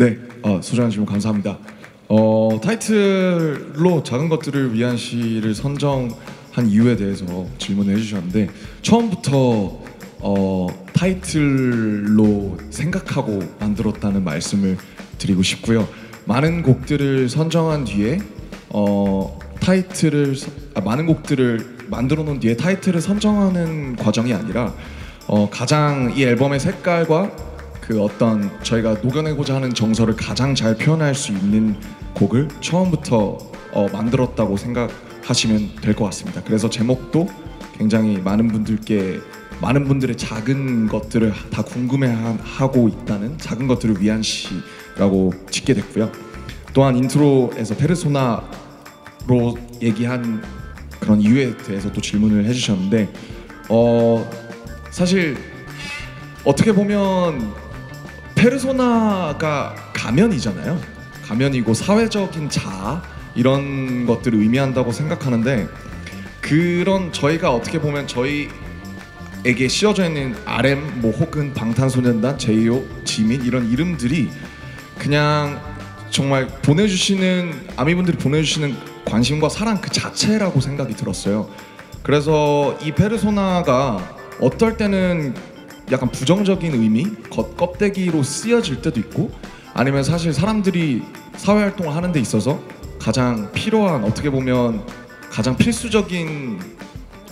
네, 어, 소중한 질문 감사합니다. 어, 타이틀로 작은 것들을 위한 시를 선정한 이유에 대해서 질문을 해주셨는데 처음부터 어, 타이틀로 생각하고 만들었다는 말씀을 드리고 싶고요. 많은 곡들을 선정한 뒤에 어, 타이틀을 서- 아, 많은 곡들을 만들어 놓은 뒤에 타이틀을 선정하는 과정이 아니라 어, 가장 이 앨범의 색깔과 그 어떤 저희가 녹여내고자 하는 정서를 가장 잘 표현할 수 있는 곡을 처음부터 어, 만들었다고 생각하시면 될 것 같습니다. 그래서 제목도 굉장히 많은 분들께 많은 분들의 작은 것들을 다 궁금해하고 있다는 작은 것들을 위한 시라고 짓게 됐고요. 또한 인트로에서 페르소나로 얘기한 그런 이유에 대해서 또 질문을 해주셨는데 어 사실 어떻게 보면 페르소나가 가면이잖아요. 가면이고 사회적인 자아 이런 것들을 의미한다고 생각하는데 그런 저희가 어떻게 보면 저희에게 씌워져 있는 RM 뭐 혹은 방탄소년단, 제이홉, 지민 이런 이름들이 그냥 정말 보내주시는 아미분들이 보내주시는 관심과 사랑 그 자체라고 생각이 들었어요. 그래서 이 페르소나가 어떨 때는 약간 부정적인 의미, 겉 껍데기로 쓰여질 때도 있고, 아니면 사실 사람들이 사회 활동을 하는 데 있어서 가장 필요한 어떻게 보면 가장 필수적인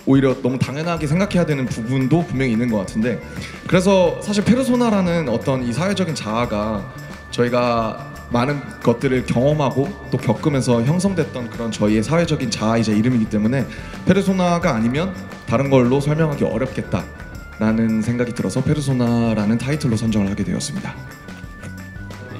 오히려 너무 당연하게 생각해야 되는 부분도 분명히 있는 것 같은데 그래서 사실 페르소나라는 어떤 이 사회적인 자아가 저희가 많은 것들을 경험하고 또 겪으면서 형성됐던 그런 저희의 사회적인 자아이자 이름이기 때문에 페르소나가 아니면 다른 걸로 설명하기 어렵겠다 라는 생각이 들어서 페르소나라는 타이틀로 선정을 하게 되었습니다.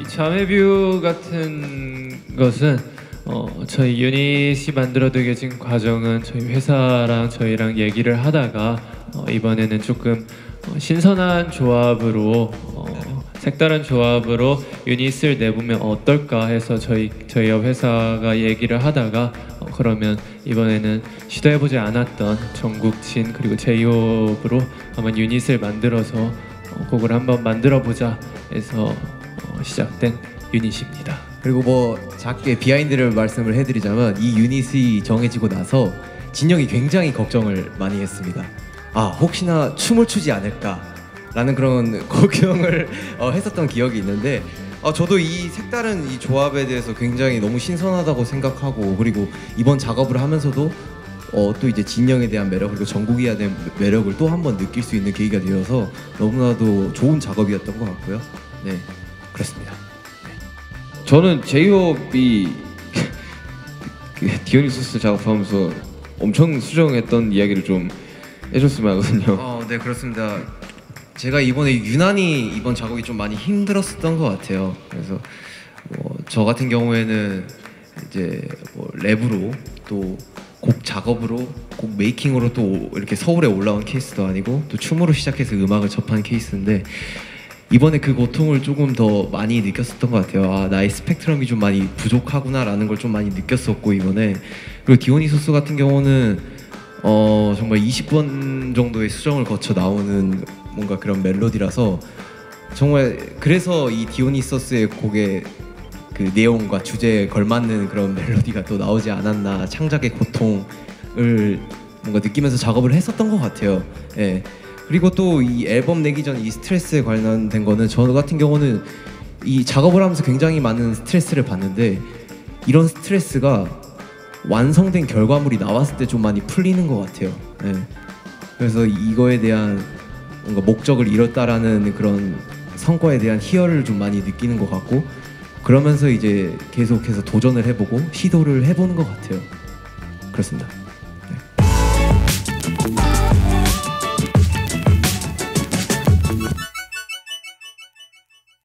이 자매뷰 같은 것은 어, 저희 유닛이 만들어지게 과정은 저희 회사랑 저희랑 얘기를 하다가 어, 이번에는 조금 어, 신선한 조합으로 어, 색다른 조합으로 유닛을 내보면 어떨까 해서 저희 저희 회사가 얘기를 하다가 어, 그러면 이번에는 시도 해보지 않았던 전국친 그리고 제이홉으로 한번 유닛을 만들어서 어, 곡을 한번 만들어보자 해서 어, 시작된 유닛입니다. 그리고 뭐 작게 비하인드를 말씀을 해드리자면 이 유닛이 정해지고 나서 진영이 굉장히 걱정을 많이 했습니다. 아 혹시나 춤을 추지 않을까라는 그런 걱정을 어, 했었던 기억이 있는데 어, 저도 이 색다른 이 조합에 대해서 굉장히 너무 신선하다고 생각하고 그리고 이번 작업을 하면서도 어, 또 이제 진영에 대한 매력 그리고 정국이에 대한 매력을 또 한 번 느낄 수 있는 계기가 되어서 너무나도 좋은 작업이었던 것 같고요. 네 그렇습니다. 저는 제이홉이 그 디오니소스 작업하면서 엄청 수정했던 이야기를 좀 해줬으면 하거든요. 어, 네 그렇습니다. 제가 이번에 유난히 이번 작업이 좀 많이 힘들었었던 것 같아요. 그래서 뭐 저 같은 경우에는 이제 뭐 랩으로 또 곡 작업으로 곡 메이킹으로 또 이렇게 서울에 올라온 케이스도 아니고 또 춤으로 시작해서 음악을 접한 케이스인데 이번에 그 고통을 조금 더 많이 느꼈었던 것 같아요. 아 나의 스펙트럼이 좀 많이 부족하구나라는 걸 좀 많이 느꼈었고 이번에 그리고 디오니소스 같은 경우는 어 정말 20번 정도의 수정을 거쳐 나오는 뭔가 그런 멜로디라서 정말 그래서 이 디오니소스의 곡의 그 내용과 주제에 걸맞는 그런 멜로디가 또 나오지 않았나 창작의 고통을 뭔가 느끼면서 작업을 했었던 것 같아요. 예. 그리고 또 이 앨범 내기 전 이 스트레스에 관련된 거는 저 같은 경우는 이 작업을 하면서 굉장히 많은 스트레스를 받는데 이런 스트레스가 완성된 결과물이 나왔을 때 좀 많이 풀리는 것 같아요. 예. 그래서 이거에 대한 뭔가 목적을 이뤘다라는 그런 성과에 대한 희열을 좀 많이 느끼는 것 같고 그러면서 이제 계속해서 도전을 해보고 시도를 해보는 것 같아요. 그렇습니다.